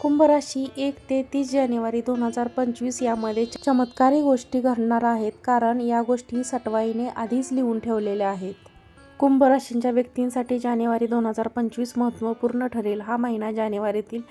कुंभ राशी एक ते तीस जानेवारी दोन हजार पंचवीस यामध्ये चमत्कारी गोष्टी घडणार आहेत कारण या गोष्टी सटवाईने आधीच लिहून ठेवलेल्या आहेत. कुंभ राशींच्या व्यक्तींसाठी जानेवारी दोन हजार पंचवीस महत्त्वपूर्ण ठरेल. हा महिना जानेवारीतील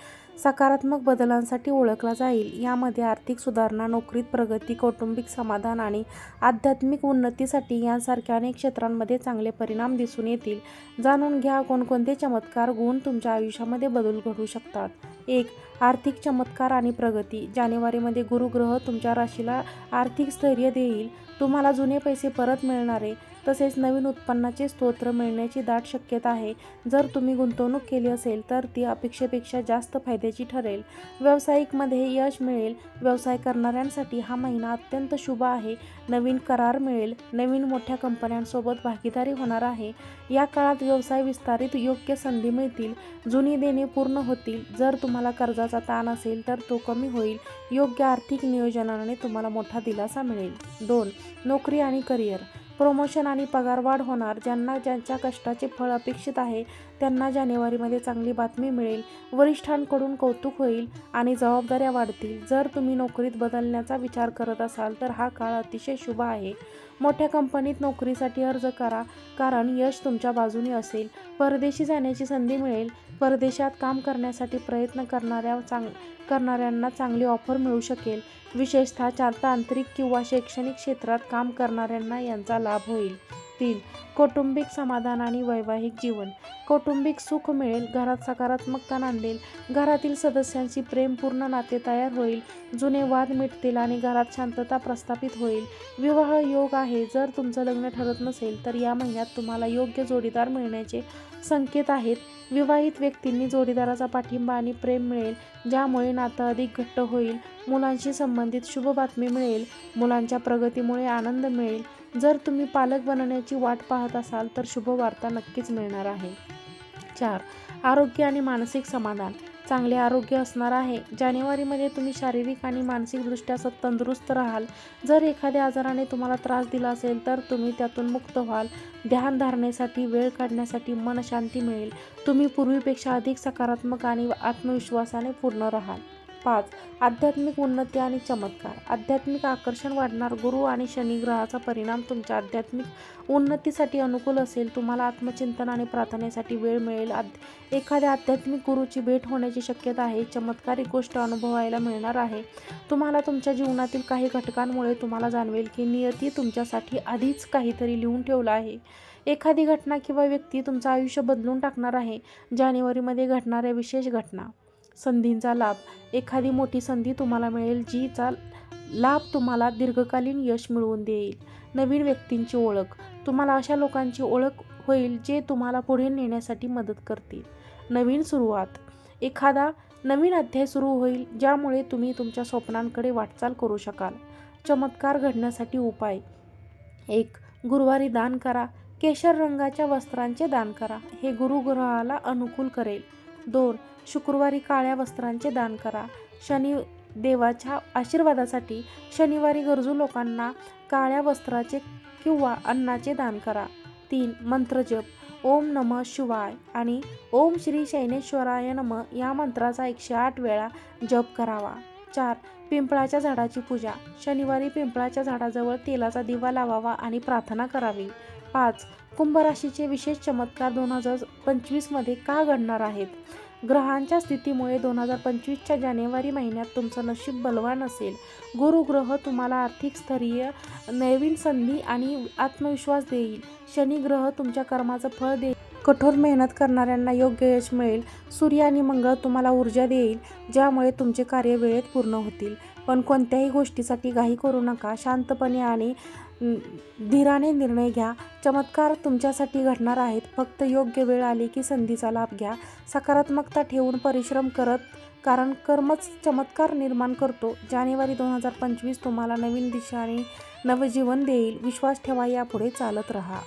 सकारात्मक बदलांसाठी ओळखला जाईल. यामध्ये आर्थिक सुधारणा नोकरीत प्रगती कौटुंबिक समाधान आणि आध्यात्मिक उन्नतीसाठी यांसारख्या अनेक क्षेत्रांमध्ये चांगले परिणाम दिसून येतील. जाणून घ्या कोणकोणते चमत्कार गुण तुमच्या आयुष्यामध्ये बदल घडू शकतात. एक आर्थिक चमत्कार आणि प्रगती. जानेवारीमध्ये गुरुग्रह तुमच्या राशीला आर्थिक स्थैर्य देईल. तुम्हाला जुने पैसे परत मिळणारे तसेच नवीन उत्पन्नाचे स्तोत्र मिळण्याची दाट शक्यता आहे. जर तुम्ही गुंतवणूक केली असेल तर ती अपेक्षेपेक्षा जास्त फायद्याची ठरेल. व्यावसायिकमध्ये यश मिळेल. व्यवसाय करणाऱ्यांसाठी हा महिना अत्यंत शुभ आहे. नवीन करार मिळेल. नवीन मोठ्या कंपन्यांसोबत भागीदारी होणार आहे. या काळात व्यवसाय विस्तारित योग्य संधी मिळतील. जुनी देणे पूर्ण होतील. जर तुम्हाला कर्जाचा ताण असेल तर तो कमी होईल. योग्य आर्थिक नियोजनाने तुम्हाला मोठा दिलासा मिळेल. दोन नोकरी आणि करिअर. प्रमोशन आणि पगारवाढ होणार. ज्यांना ज्यांच्या कष्टाचे फळ अपेक्षित आहे त्यांना जानेवारीमध्ये चांगली बातमी मिळेल. वरिष्ठांकडून कौतुक होईल आणि जबाबदाऱ्या वाढतील. जर तुम्ही नोकरीत बदलण्याचा विचार करत असाल तर हा काळ अतिशय शुभ आहे. मोठ्या कंपनीत नोकरीसाठी अर्ज करा कारण यश तुमच्या बाजूने असेल. परदेशी जाण्याची संधी मिळेल. परदेशात काम करण्यासाठी प्रयत्न करणाऱ्या चांग करणाऱ्यांना चांगली ऑफर मिळू शकेल. विशेषतः चार तांत्रिक किंवा शैक्षणिक क्षेत्रात काम करणाऱ्यांना यांचा लाभ होईल. तीन कौटुंबिक समाधान आणि वैवाहिक जीवन. कौटुंबिक सुख मिळेल घरात सकारात्मकता नांदेल घरातील सदस्यांशी प्रेमपूर्ण नाते तयार होईल जुने वाद मिटतील आणि घरात शांतता प्रस्थापित होईल. विवाह योग आहे जर तुमचं लग्न ठरत नसेल तर या महिन्यात तुम्हाला योग्य जोडीदार मिळण्याचे संकेत आहेत. विवाहित व्यक्तींनी जोडीदाराचा पाठिंबा आणि प्रेम मिळेल ज्यामुळे नातं अधिक घट्ट होईल. मुलांशी संबंधित शुभ बातमी मिळेल मुलांच्या प्रगतीमुळे आनंद मिळेल. जर तुम्ही पालक बनण्याची वाट पाहत असाल तर शुभ वार्ता नक्कीच मिळणार आहे. चार आरोग्य आणि मानसिक समाधान. चांगले आरोग्य असणार आहे. जानेवारीमध्ये तुम्ही शारीरिक आणि मानसिकदृष्ट्या तंदुरुस्त राहाल. जर एखाद्या आजाराने तुम्हाला त्रास दिला असेल तर तुम्ही त्यातून मुक्त व्हाल. ध्यान धारणेसाठी वेळ काढण्यासाठी मनशांती मिळेल. तुम्ही पूर्वीपेक्षा अधिक सकारात्मक आणि आत्मविश्वासाने पूर्ण राहाल. पाच आध्यात्मिक उन्नती आणि चमत्कार. आध्यात्मिक आकर्षण वाढणार गुरु आणि शनी ग्रहाचा परिणाम तुमच्या आध्यात्मिक उन्नतीसाठी अनुकूल असेल. तुम्हाला आत्मचिंतन आणि प्रार्थनेसाठी वेळ मिळेल. आद एखाद्या आध्यात्मिक गुरुची भेट होण्याची शक्यता आहे. चमत्कारिक गोष्ट अनुभवायला मिळणार आहे. तुम्हाला तुमच्या जीवनातील काही घटकांमुळे तुम्हाला जाणवेल की नियती तुमच्यासाठी आधीच काहीतरी लिहून ठेवलं आहे. एखादी घटना किंवा व्यक्ती तुमचं आयुष्य बदलून टाकणार आहे. जानेवारीमध्ये घडणाऱ्या विशेष घटना. संधींचा लाभ. एखादी मोठी संधी तुम्हाला मिळेल जीचा लाभ तुम्हाला दीर्घकालीन यश मिळवून देईल. नवीन व्यक्तींची ओळख. तुम्हाला अशा लोकांची ओळख होईल जे तुम्हाला पुढे नेण्यासाठी मदत करतील. नवीन सुरुवात. एखादा नवीन अध्याय सुरू होईल ज्यामुळे तुम्ही तुमच्या स्वप्नांकडे वाटचाल करू शकाल. चमत्कार घडण्यासाठी उपाय. एक गुरुवारी दान करा. केशर रंगाच्या वस्त्रांचे दान करा. हे गुरुग्रहाला अनुकूल करेल. दोन शुक्रवारी काळ्या वस्त्रांचे दान करा. शनी देवाच्या आशीर्वादासाठी शनिवारी गरजू लोकांना काळ्या वस्त्राचे किंवा अन्नाचे दान करा. तीन मंत्रजप ओम नम शिवाय आणि ओम श्री शैनेश्वराय नम या मंत्राचा एकशे आठ वेळा जप करावा. चार पिंपळाच्या झाडाची पूजा. शनिवारी पिंपळाच्या झाडाजवळ तेलाचा दिवा लावावा आणि प्रार्थना करावी. पाच. कुंभ राशीचे विशेष चमत्कार दोन हजार पंचवीसमध्ये का घडणार आहेत? ग्रहांच्या स्थितीमुळे दोन हजार पंचवीसच्या जानेवारी महिन्यात तुमचं नशीब बलवान असेल. गुरुग्रह तुम्हाला आर्थिक स्थैर्य नवीन संधी आणि आत्मविश्वास देईल. शनी ग्रह तुमच्या कर्माचं फळ देईल. कठोर मेहनत करणाऱ्यांना योग्य यश मिळेल. सूर्य आणि मंगळ तुम्हाला ऊर्जा देईल ज्यामुळे तुमचे कार्य वेळेत पूर्ण होतील. पण कोणत्याही गोष्टीसाठी घाई करू नका. शांतपणे आणि धीराने निर्णय घ्या. चमत्कार तुमच्यासाठी घडणार आहेत. फक्त योग्य वेळ आली की संधीचा लाभ घ्या. सकारात्मकता ठेवून परिश्रम करत कारण कर्मच चमत्कार निर्माण करतो. जानेवारी दोन हजार पंचवीस तुम्हाला नवीन दिशा आणि नवजीवन देईल. विश्वास ठेवा यापुढे चालत राहा.